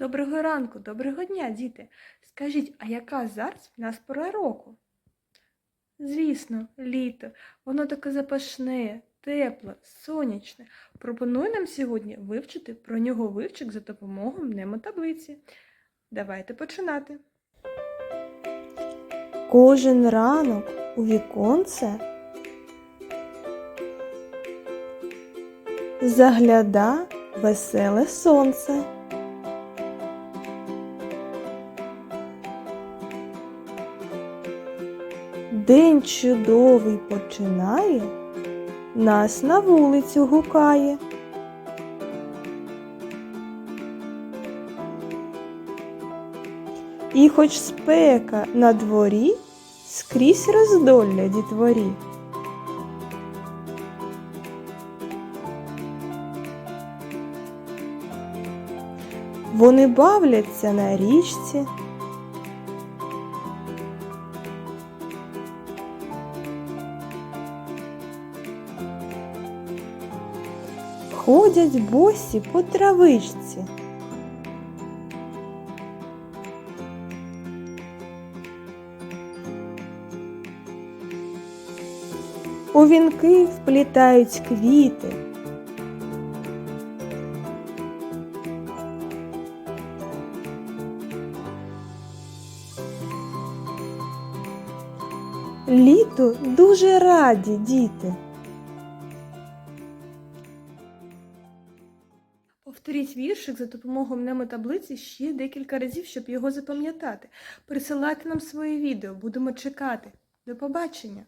Доброго ранку, доброго дня, діти. Скажіть, а яка зараз в нас пора року? Звісно, літо. Воно таке запашне, тепле, сонячне. Пропоную нам сьогодні вивчити про нього вивчик за допомогою мнемотаблиці. Давайте починати. Кожен ранок у віконце загляда веселе сонце. День чудовий починає, нас на вулицю гукає. І хоч спека на дворі, скрізь роздолля дітворі. Вони бавляться на річці, ходять босі по травичці. У вінки вплітають квіти. Літу дуже раді діти. Повторіть віршик за допомогою мнемотаблиці ще декілька разів, щоб його запам'ятати. Присилайте нам своє відео, будемо чекати. До побачення!